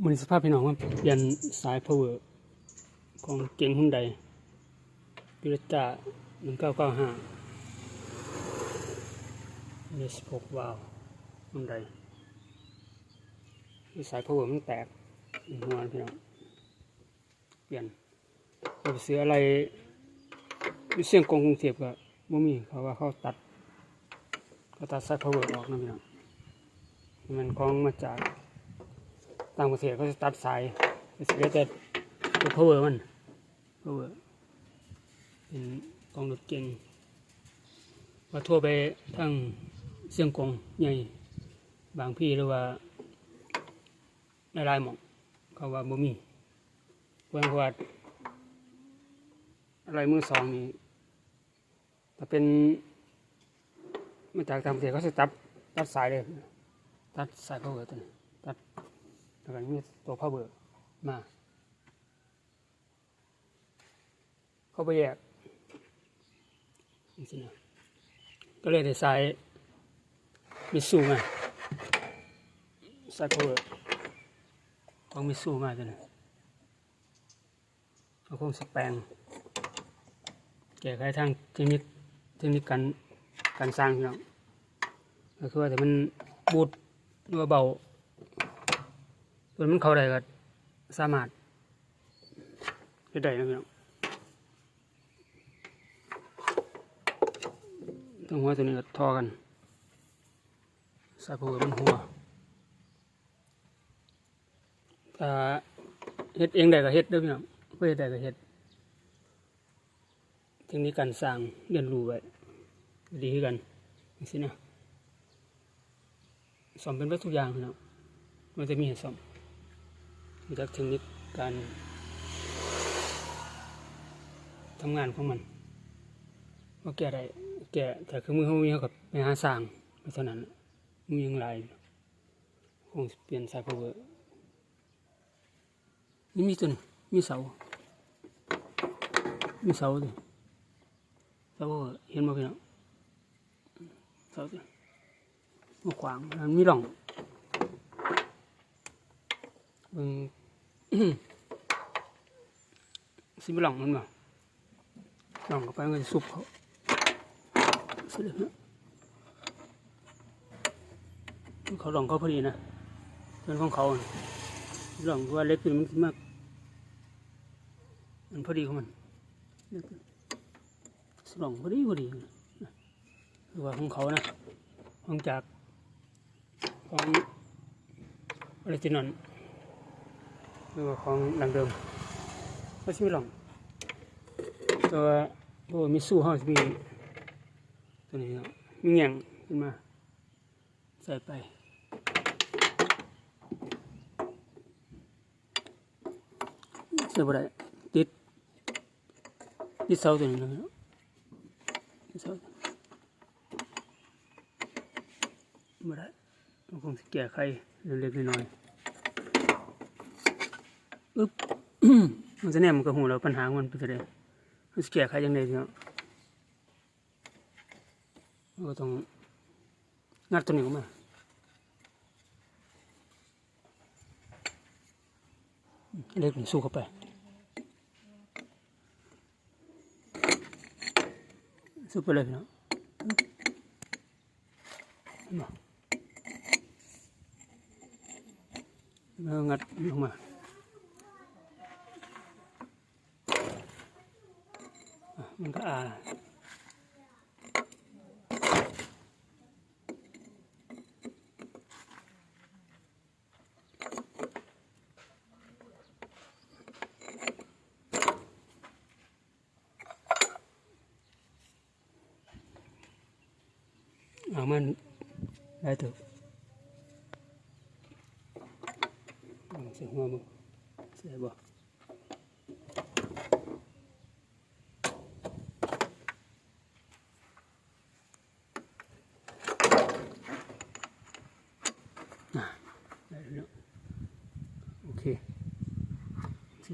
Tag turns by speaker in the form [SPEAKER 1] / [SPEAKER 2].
[SPEAKER 1] มันสภาพพี่น้องว่าเปลี่ยนสาย power ของเก่งหุ่นใดพิรจาหนึ่งเก้าเก้าห้าเนสหกวาล์วหุ่นใดสาย power มันแตกหัวพี่น้องเปลี่ยนเราไปซื้ออะไรอยู่เสียงกงกรุงเทพก็บ่มีเขาะว่าเขาตัดเขาตัดสาย power ออกนะพี่น้องมันของมาจาก ต่างประเทศเขาจะตัดสายเสียแต่ตัว power มัน power เป็นกองรถเก่งว่าทั่วไปทั้งเสียงกงใหญ่บางพี่หรือว่าในรายๆหมองเขาว่าบ่มีเพื่อนขว่าอะไรมือสองนี่ถ้าเป็นมาจากต่างประเทศเขาจะตัดตัดสายเลยตัดสาย power ตัวนี้ตัด แล้วก็มีตัวพ่อเบิกมา เข้าไปแยกนี่สินะก็เลยได้ใส่มิสูมาใส่พ่อเบิกของมิสูมาตัวนี้เขาคงสแปงแก้ไขทางเทคนิคเทคนิคการการสร้างพี่น้องก็คือว่าแต่มันบูดหรือว่าเบา ส่วนมันเข้าได้ก็สามารถเฮ็ดได้นะพี่น้องต้องหัวตัวนี้ก็ทอกันใส่ผูมันหัวถ้าเฮ็ดเองได้ก็เฮ็ดเด้อพี่น้องเพื่อเฮ็ดได้ก็เฮ็ดเทคนิคการสร้างเรียนรู้ไว้ดีกันจังซี่นะสอนเป็นไปทุอย่างพี่น้องมันจะมีให้สอ นรู้จักเทคนิคการทำงานของมันว่าแกได้แกแต่คือมือเขามีเขากับไปหาสร้างไปเท่านั้นมือยังไรคงเปลี่ยนสายพาวเวอร์นี่มีตัวหนึงมีเสา มีเสาด้วยเสาเห็นไหมพี่น้องเสาตัวมาขวางมีร่องเบิ่ง สิบหล่องมันบ่หล่องเข้าไปมันซุบเขาสุดเลยนะเขาหล่องเขาพอดีนะเป็นของเขาหล่องว่าเล็กขึ้นมันมากมันพอดีของมันเล็กขึ้นสิหล่องพอดีพอดีนะคือว่าของเขานะของจากของออริจินอล หรือว่าของดังเดิมก็ชื่อหลอง ตัวตัวมิสูเฮาสิมีตัวนี้เนาะมีแง่งขึ้นมา ใส่ไปใส่บ่ได้ติดติดเสาตัวนี้แล้วเนาะติดเสาบ่ได้มันคงสิแก้ไขเล็กๆน้อยๆ อึ๊บมันจะแน่มันก็หูแล้วปัญหาของมันเป็นอะไรมันจะแก้ไขยังไงเนาะก็ต้องงัดตัวนี้ออกมาเล็กนี่สู้เข้าไปสู้ไปเลยพี่น้องเหนบ่แล้วงัดลงมา มันก็อ่าเอามันได้เถอะเอาเสียหัวมึงเสียบ่ ได้แล้ว โอเคสิ